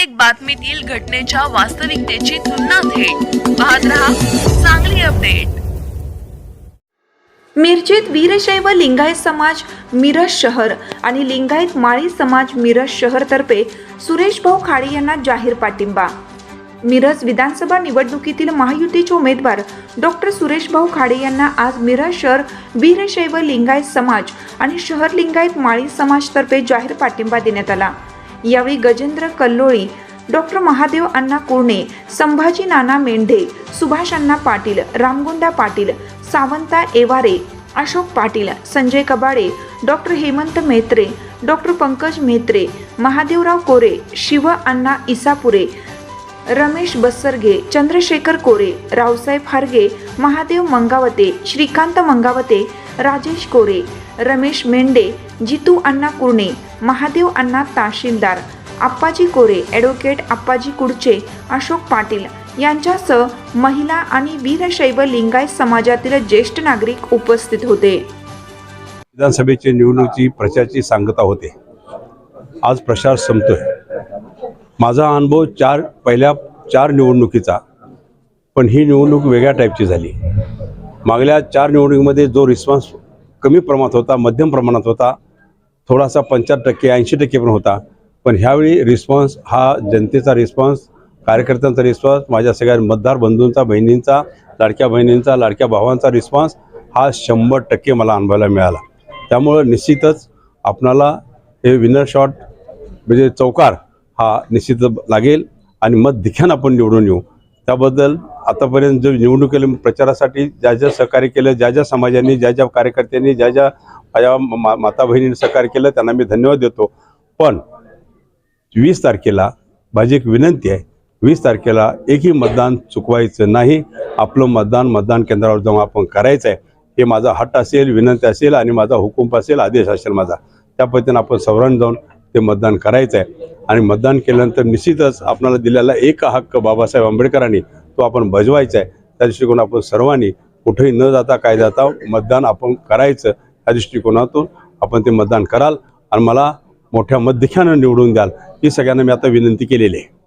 प्रत्येक बातमीतील घटनेच्या वास्तविकतेची तुलना थेट. पाहत रहा चांगली अपडेट. मिरजेत वीरशैव लिंगायत समाज मिरज शहर आणि लिंगायत माळी समाज मिरज शहरतर्फे सुरेश भाऊ खाडे यांना जाहीर पाठिंबा. मिरज विधानसभा निवडणुकीतील महायुतीचे उमेदवार डॉक्टर सुरेश भाऊ खाडे यांना आज मिरज शहर वीरशैव लिंगायत समाज आणि शहर लिंगायत माळी समाजतर्फे जाहीर पाठिंबा देण्यात आला. यावेळी Gajendra Kalloli doctor Mahadev Anna Kurne Sambhaji Nana Mendhe Subhash Anna Patil Ramgunda Patil Savanta Eware Ashok Patil Sanjay Kabade doctor Hemant Metre doctor Pankaj Metre Mahadevrao Kore Shiv Anna Isapure Ramesh Bassarge Chandrashekhar Kore Raosaheb Harge Mahadev Mangavate Shrikant Mangavate Rajesh Kore Ramesh Mendhe Jitu Anna Kurne Mahadev Anna तहसीलदार Appaji Kore advocate Appaji Kudache Ashok Patil यांच्यासह महिला आणि वीरशैव लिंगायत समाजातील ज्येष्ठ नागरिक उपस्थित होते. विधानसभेची निवडणुकीची प्रचारची सांगता होते. आज प्रचार संपतोय. माझा अनुभव चार पहिल्या चार निवडणुकीचा पण ही निवडणूक वेगळ्या टाईपची झाली. मागल्या चार निवडणुकीमध्ये जो रिस्पॉन्स कमी प्रमाणात होता मध्यम प्रमाणात होता थोडासा पंच्याहत्तर टक्के ऐंशी टक्के पण होता. पण ह्यावेळी रिस्पॉन्स हा जनतेचा रिस्पॉन्स कार्यकर्त्यांचा रिस्पॉन्स माझ्या सगळ्या मतदार बंधूंचा बहिणींचा लाडक्या बहिणींचा लाडक्या भावांचा रिस्पॉन्स हा शंभर टक्के मला अनुभवायला मिळाला. त्यामुळं निश्चितच आपणाला हे विनर शॉट म्हणजे चौकार हा निश्चितच लागेल. आणि मत दिख्यान आपण निवडून येऊ. त्याबद्दल आतापर्यंत जो निवडणुकीला प्रचारासाठी ज्या ज्या सहकार्य केलं ज्या ज्या समाजांनी ज्या ज्या कार्यकर्त्यांनी ज्या ज्या माझ्या मा माता बहिणींनी सहकार्य केलं त्यांना मी धन्यवाद देतो. पण वीस तारखेला माझी एक विनंती आहे वीस तारखेला एकही मतदान चुकवायचं नाही. आपलं मतदान मतदान केंद्रावर जाऊन आपण करायचं आहे. हे माझा हट असेल विनंती असेल आणि माझा हुकूम असेल आदेश असेल माझा. त्या पद्धतीनं आपण सवरण जाऊन ते मतदान करायचं आहे. आणि मतदान केल्यानंतर निश्चितच आपल्याला दिलेला एक हक्क बाबासाहेब आंबेडकरांनी तो आपण बजवायचा आहे त्या दृष्टिकोन आपण सर्वांनी कुठेही न जाता काय जाता मतदान आपण करायचं त्या दृष्टिकोनातून आपण ते मतदान कराल. आणि मला मोठ्या मतदेख्यानं निवडून द्याल ही सगळ्यांना मी आता विनंती केलेली आहे.